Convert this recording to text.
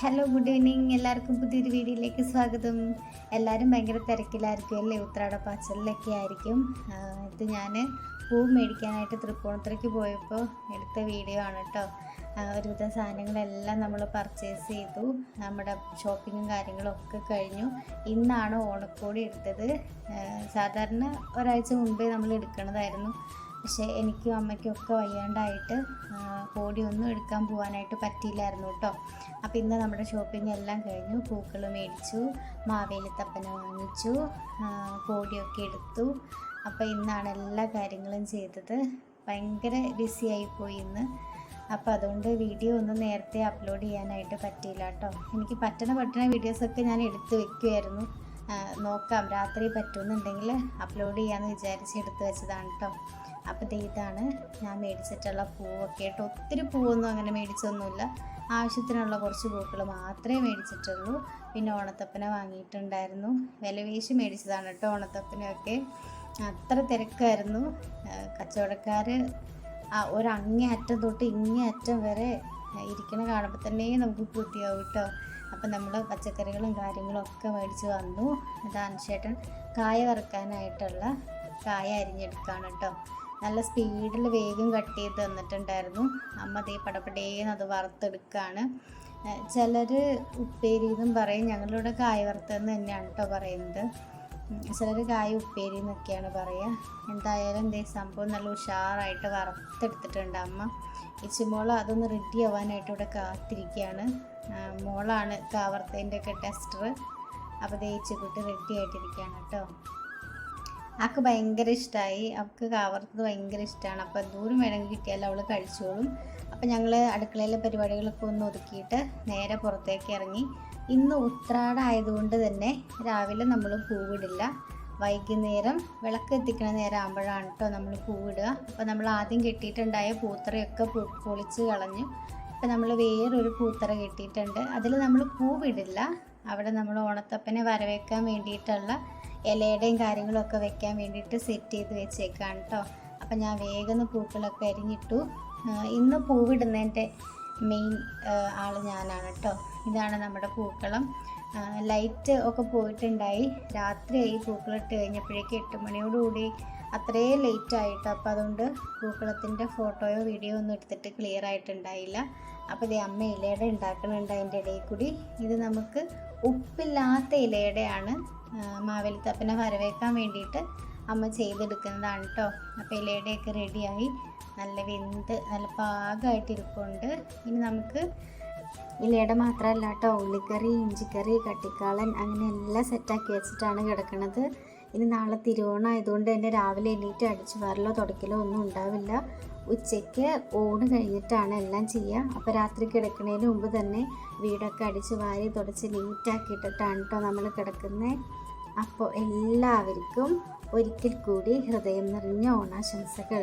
Hello good evening എല്ലാവർക്കും പുതിയൊരു വീഡിയോയിലേക്ക് സ്വാഗതം. എല്ലാവരും ഭയങ്കര തിരക്കിലായിരിക്കും അല്ലേ? ഉത്രാടപ്പാച്ചലിലൊക്കെ ആയിരിക്കും. ഇത് ഞാൻ പൂ മേടിക്കാനായിട്ട് തൃപ്പൂണിത്തുറയ്ക്ക് പോയപ്പോൾ എടുത്ത വീഡിയോ ആണ് കേട്ടോ ഒരുവിധം ഒരുവിധ സാധനങ്ങളെല്ലാം നമ്മൾ പർച്ചേസ് ചെയ്തു. നമ്മുടെ ഷോപ്പിങ്ങും കാര്യങ്ങളും ഒക്കെ കഴിഞ്ഞു. ഇന്നാണ് ഓണക്കോടി എടുത്തത്. സാധാരണ ഒരാഴ്ച മുമ്പേ നമ്മൾ എടുക്കണതായിരുന്നു. പക്ഷേ എനിക്കും അമ്മയ്ക്കും ഒക്കെ വയ്യാണ്ടായിട്ട് കോടി കോടിയൊന്നും എടുക്കാൻ പോകാനായിട്ട് പറ്റിയില്ലായിരുന്നു കേട്ടോ. അപ്പോൾ ഇന്ന് നമ്മുടെ ഷോപ്പിംഗ് എല്ലാം കഴിഞ്ഞു. പൂക്കൾ മേടിച്ചു മാവേലിത്തപ്പന വാങ്ങിച്ചു കോടിയൊക്കെ എടുത്തു. അപ്പോൾ ഇന്നാണ് എല്ലാ കാര്യങ്ങളും ചെയ്തത്. ഭയങ്കര ബിസി ആയിപ്പോയി ഇന്ന്. അപ്പോൾ അതുകൊണ്ട് വീഡിയോ ഒന്നും നേരത്തെ അപ്ലോഡ് ചെയ്യാനായിട്ട് പറ്റിയില്ല കേട്ടോ. എനിക്ക് പറ്റണ പറ്റണ വീഡിയോസൊക്കെ ഞാൻ എടുത്ത് വെക്കുമായിരുന്നു നോക്കാം രാത്രി പറ്റുമെന്നുണ്ടെങ്കിൽ അപ്ലോഡ് ചെയ്യാമെന്ന് വിചാരിച്ച് എടുത്ത് വെച്ചതാണ് കേട്ടോ. അപ്പോൾ ഇതാണ് ഞാൻ മേടിച്ചിട്ടുള്ള പൂവൊക്കെ ആയിട്ട്. ഒത്തിരി പൂവൊന്നും അങ്ങനെ മേടിച്ചൊന്നുമില്ല. ആവശ്യത്തിനുള്ള കുറച്ച് പൂക്കൾ മാത്രമേ മേടിച്ചിട്ടുള്ളൂ. പിന്നെ ഓണത്തപ്പന വാങ്ങിയിട്ടുണ്ടായിരുന്നു. വിലവേശി മേടിച്ചതാണ് കേട്ടോ ഓണത്തപ്പനൊക്കെ അത്ര തിരക്കായിരുന്നു. കച്ചവടക്കാർ ഒരങ്ങേ അറ്റം തൊട്ട് ഇങ്ങേ അറ്റം വരെ ഇരിക്കണ കാണുമ്പോൾ തന്നെ നമുക്ക് പൂർത്തിയാവും കേട്ടോ. അപ്പം നമ്മൾ പച്ചക്കറികളും കാര്യങ്ങളും ഒക്കെ മേടിച്ച് വന്നു. ദാനശേട്ടൻ കായ വറുക്കാനായിട്ടുള്ള കായ അരിഞ്ഞെടുക്കുകയാണ് കേട്ടോ. നല്ല സ്പീഡിൽ വേഗം കട്ട് ചെയ്ത് തന്നിട്ടുണ്ടായിരുന്നു. അമ്മ ദേ പടപടേന്ന് അത് വറുത്തെടുക്കുകയാണ് ചിലർ ഉപ്പേരി എന്നും പറയും. ഞങ്ങളിവിടെ കായ വറുത്തതെന്ന് തന്നെയാണ് കേട്ടോ പറയുന്നത്. ചിലർ കായ ഉപ്പേരി എന്നൊക്കെയാണ് പറയുക എന്തായാലും എന്തേ സംഭവം നല്ല ഉഷാറായിട്ട് വറുത്തെടുത്തിട്ടുണ്ട് അമ്മ. ഇച്ചിമോൾ അതൊന്ന് റെഡി ആവാനായിട്ട് ഇവിടെ കാത്തിരിക്കുകയാണ് മോളാണ് കാവർത്തതിന്റെ ഒക്കെ ടെസ്റ്റർ അപ്പോൾ ദേച്ചിക്കുട്ടി റെഡി ആയിട്ടിരിക്കുകയാണ് കേട്ടോ ആൾക്ക് ഭയങ്കര ഇഷ്ടമായി അവൾക്ക് കാവർത്തത് ഭയങ്കര ഇഷ്ടമാണ് അപ്പോൾ ദൂരം വേണമെങ്കിൽ കിട്ടിയാൽ അവൾ കഴിച്ചോളും അപ്പോൾ ഞങ്ങൾ അടുക്കളയിലെ പരിപാടികളൊക്കെ ഒന്ന് ഒതുക്കിയിട്ട് നേരെ പുറത്തേക്ക് ഇറങ്ങി. ഇന്ന് ഉത്രാടായതുകൊണ്ട് തന്നെ രാവിലെ നമ്മൾ പൂവിടില്ല. വൈകുന്നേരം വിളക്ക് എത്തിക്കുന്ന നേരം ആകുമ്പോഴാണ് കേട്ടോ നമ്മൾ പൂവിടുക. അപ്പോൾ നമ്മൾ ആദ്യം കെട്ടിയിട്ടുണ്ടായ പൂത്തറയൊക്കെ പൊളിച്ച് കളഞ്ഞു. ഇപ്പം നമ്മൾ വേറൊരു പൂത്തറ കെട്ടിയിട്ടുണ്ട്. അതിൽ നമ്മൾ പൂവിടില്ല. അവിടെ നമ്മൾ ഓണത്തപ്പനെ വരവേക്കാൻ വേണ്ടിയിട്ടുള്ള ഇലയുടെയും കാര്യങ്ങളൊക്കെ വെക്കാൻ വേണ്ടിയിട്ട് സെറ്റ് ചെയ്ത് വെച്ചേക്കാണ് കേട്ടോ അപ്പം ഞാൻ വേഗം പൂക്കളൊക്കെ അരിഞ്ഞിട്ടു. ഇന്ന് പൂവിടുന്നതിന്റെ മെയിൻ ആൾ ഞാനാണ് കേട്ടോ ഇതാണ് നമ്മുടെ പൂക്കളം. ലൈറ്റ് ഒക്കെ പോയിട്ടുണ്ടായി. രാത്രിയായി പൂക്കളിട്ട് കഴിഞ്ഞപ്പോഴേക്കും എട്ട് മണിയോടുകൂടി അത്രയും ലേറ്റ് ആയിട്ട് അപ്പോൾ അതുകൊണ്ട് പൂക്കളത്തിന്റെ ഫോട്ടോയോ വീഡിയോ ഒന്നും എടുത്തിട്ട് ക്ലിയർ ആയിട്ടുണ്ടായില്ല. അപ്പോൾ ഇത് അമ്മ ഇലയുടെ ഉണ്ടാക്കുന്നുണ്ട് അതിന്റെ ഇടയിൽ കൂടി. ഇത് നമുക്ക് ഉപ്പില്ലാത്ത ഇലയുടെയാണ് മാവേലിത്തപ്പനെ വരവേക്കാൻ വേണ്ടിയിട്ട് അമ്മ ചെയ്തെടുക്കുന്നതാണ് കേട്ടോ അപ്പോൾ ഇലയുടെയൊക്കെ റെഡിയായി നല്ല വെന്ത് നല്ല പാകമായിട്ടിരിപ്പുണ്ട് ഇനി നമുക്ക് ഇലയുടെ മാത്രമല്ല കേട്ടോ ഉള്ളിക്കറി ഇഞ്ചിക്കറി കട്ടിക്കാളൻ അങ്ങനെ എല്ലാം സെറ്റാക്കി വെച്ചിട്ടാണ് കിടക്കുന്നത് ഇനി നാളെ തിരുവോണം ആയതുകൊണ്ട് തന്നെ രാവിലെ എണീറ്റ് അടിച്ചു വരലോ തുടക്കലോ ഒന്നും ഉണ്ടാവില്ല. ഉച്ചയ്ക്ക് ഊണ് കഴിഞ്ഞിട്ടാണ് എല്ലാം ചെയ്യുക അപ്പോൾ രാത്രി കിടക്കുന്നതിന് മുമ്പ് തന്നെ വീടൊക്കെ അടിച്ച് വാരി തുടച്ച് നീറ്റാക്കിയിട്ടിട്ടാണ് കേട്ടോ നമ്മൾ കിടക്കുന്നത് അപ്പോൾ എല്ലാവർക്കും ഒരിക്കൽ കൂടി ഹൃദയം നിറഞ്ഞ ഓണാശംസകൾ.